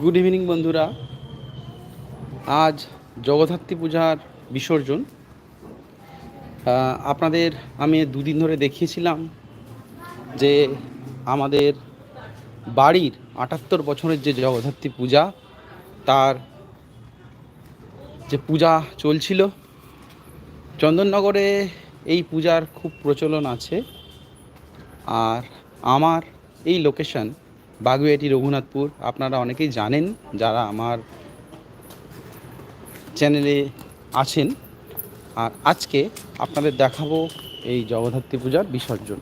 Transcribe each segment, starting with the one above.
Good evening বন্ধুরা। আজ জগদ্ধাত্রী পূজার বিসর্জন। আপনাদের আমি দুদিন ধরে দেখিয়েছিলাম যে আমাদের বাড়ির আটাত্তর বছরের যে জগদ্ধাত্রী পূজা, তার যে পূজা চলছিল, চন্দননগরে এই পূজার খুব প্রচলন আছে। আর আমার এই লোকেশন বাগুইয়াটি রঘুনাথপুর। আপনারা অনেকেই জানেন যারা আমার চ্যানেলে আছেন। আর আজকে আপনাদের দেখাবো এই জগদ্ধাত্রী পূজার বিসর্জন।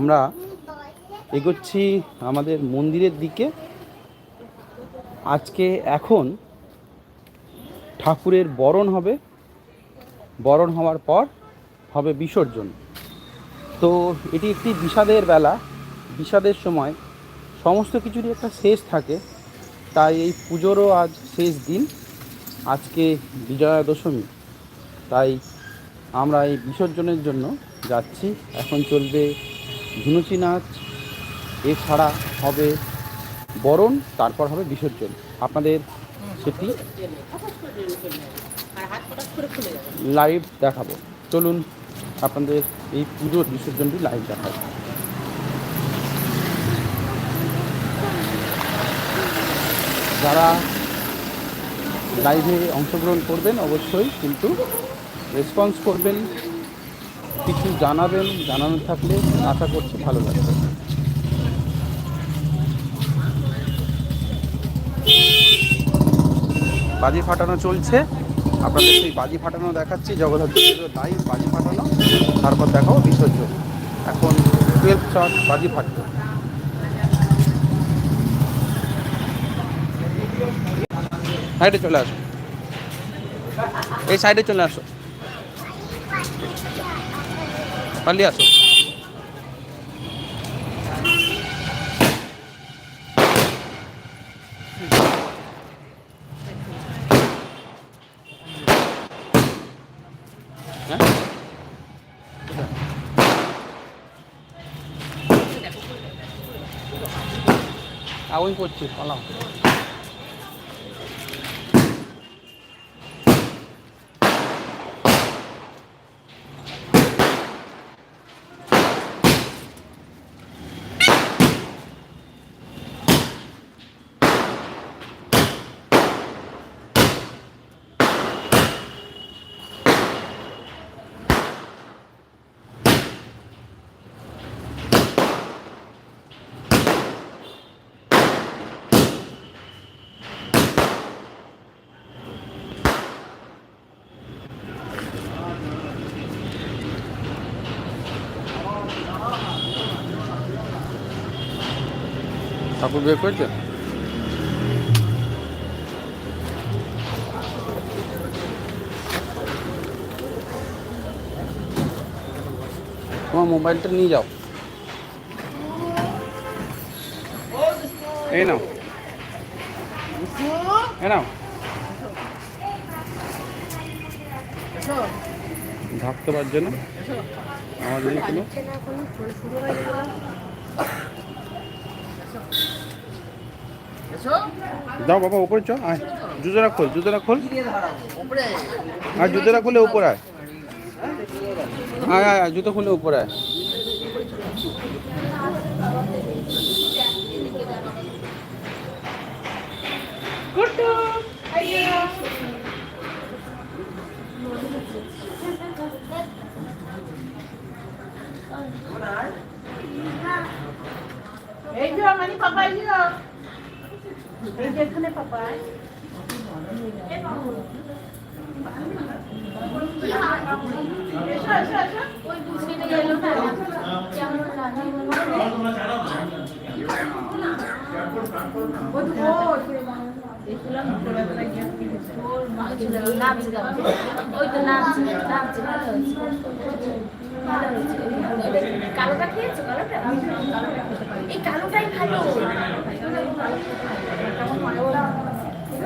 আমরা এগোচ্ছি আমাদের মন্দিরের দিকে। আজকে এখন ঠাকুরের বরণ হবে। বরণ হওয়ার পর হবে বিসর্জন। তো এটি একটি বিষাদের বেলা। বিষাদের সময় সমস্ত কিছুরই একটা শেষ থাকে। তাই এই পুজোরও আজ শেষ দিন। আজকে বিজয়া দশমী তাই আমরা এই বিসর্জনের জন্য যাচ্ছি। এখন চলবে ধুনুচি নাচ। এছাড়া হবে বরণ, তারপর হবে বিসর্জন। আপনাদের সেটি লাইভ দেখাবো। চলুন আপনাদের এই পুজোর বিসর্জনটি লাইভ দেখাবো যারা লাইভে অংশগ্রহণ করবেন অবশ্যই কিন্তু রেসপন্স করবেন, কিছু জানাবেন, জানানো থাকলে আশা করছি ভালো লাগবে বাজি ফাটানো চলছে। আপনাদের সেই বাজি ফাটানো দেখাচ্ছি, জগদ্ধাত্রী লাইভ বাজি ফাটানো। তারপর দেখাবো বিসর্জন। এখন টুয়েলভ শট বাজি ফাটবে সাইডে চলে আসো। এই সাইডে চলে আসো। পালিয়ে আসো। হ্যাঁ? আগুন করছি পালাম। ঠাকুর বের করেছে? তোমার মোবাইলটা নিয়ে যাও। এই নাও। এই নাও। ঢাকতে পারছে না? আমার কোনো? যাও বাবা, উপরে চ আয়। জুতোটা খোল জুতোটা খোল। আর জুতোটা খুলে উপরে আয় আয় আয়, জুতো খুলে উপরে আয়। কালোটা খেয়েছো কালোটা এই কালোটাই ভালো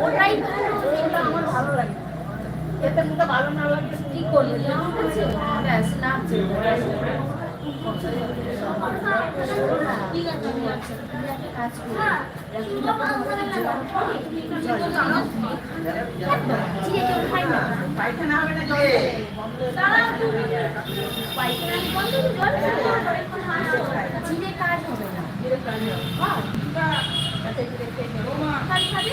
ওটাই ভালো ওটা আমার ভালো লাগে। কি করবে? নামছে ব্যাস নামছে ঠিক আছে। কাজ খাই পায়খানা হবে না। জিরে কাজ হবে। না না জিরে খাবে তো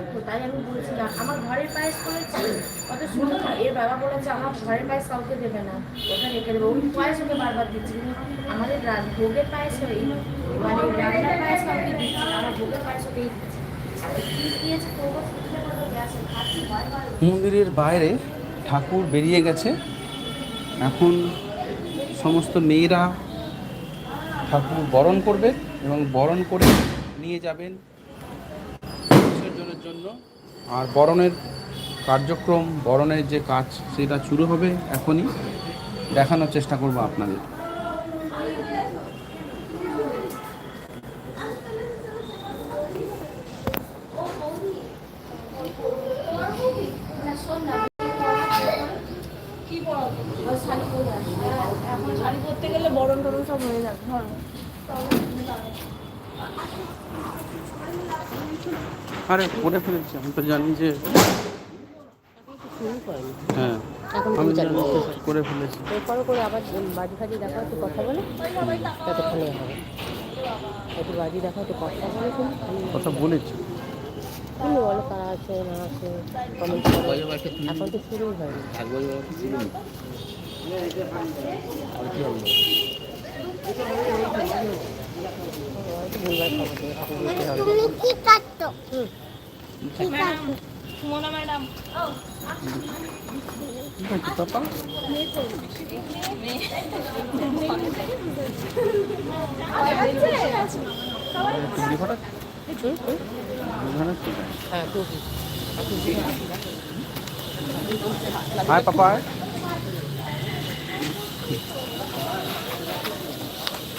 তাই আমি বলছিলাম আমার ঘরের পায়েস করেছি কত হয়। এর বাবা বলেছে, আমার ঘরের পায়েস কাউকে দেবে না। ওটা রেখে দেবো। ওই পায়েস ওকে বারবার দিচ্ছি। আমাদের ভোগের পায়েস হয়ে মানে রান্নার পায়েস কাউকে দিচ্ছি আমার ভোগের পায়েস ওকেই দিচ্ছি। মন্দিরের বাইরে ঠাকুর বেরিয়ে গেছে। এখন সমস্ত মেয়েরা ঠাকুর বরণ করবে এবং বরণ করে নিয়ে যাবেন। জন্য। আর বরণের কার্যক্রম বরণের যে কাজ সেটা শুরু হবে এখনই। দেখানোর চেষ্টা করব আপনাদের। এখন শাড়ি পরতে গেলে বরণ টরণ সব হয়ে যাবে। ধরো। আরে করে ফেলেছি। আমি তো জানি যে হ্যাঁ আমি জানি করে ফেলেছি। এরপরে করে আবার বাজি ফাজি দেখা একটু কথা বলে? ততক্ষণে হবে। একটু বাজি দেখা একটু কথা বলে কথা বলেছি। তুমি বলো কারা আছে না আছে কমেন্ট করো। এখন তো হয়নি। হবে তুমি কি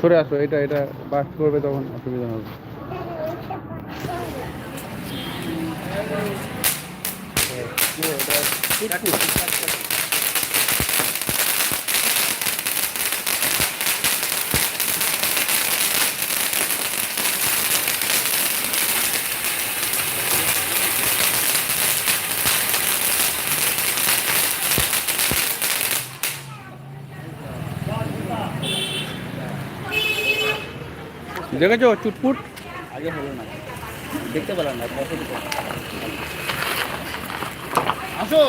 সরে আসো এটা এটা বাস করবে তখন অসুবিধা হবে। দেখেছ চুটপুট? আগে হলো না। দেখতে পেলাম না আসো।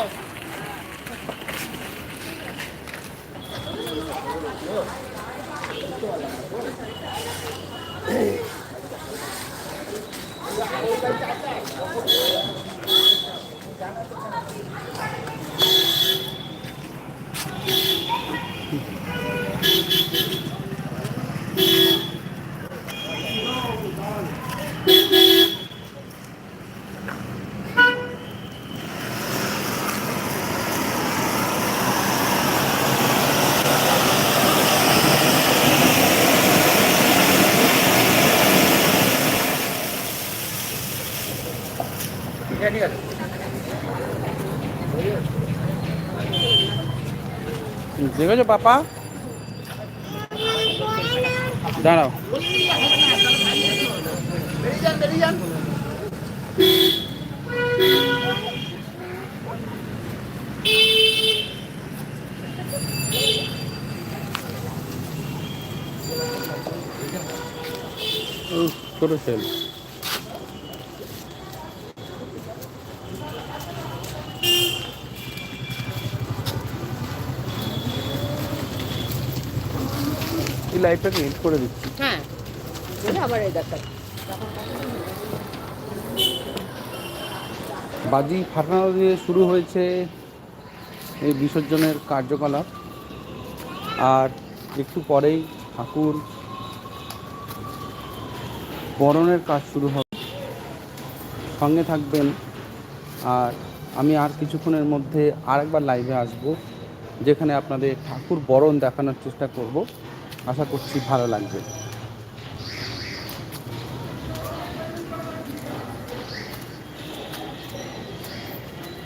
ঠিক দেখেছ পাপা? দাঁড়াও। ছোট ছেলে। এই লাইটটাকে এড করে দিচ্ছি। হ্যাঁ আবার এই দেখা বাজি ফাটানো দিয়ে শুরু হয়েছে এই বিসর্জনের কার্যকলাপ। আর একটু পরেই ঠাকুর বরণের কাজ শুরু হবে। সঙ্গে থাকবেন। আর আমি আর কিছুক্ষণের মধ্যে আরেকবার লাইভে আসব যেখানে আপনাদের ঠাকুর বরণ দেখানোর চেষ্টা করব। আশা করছি ভালো লাগবে।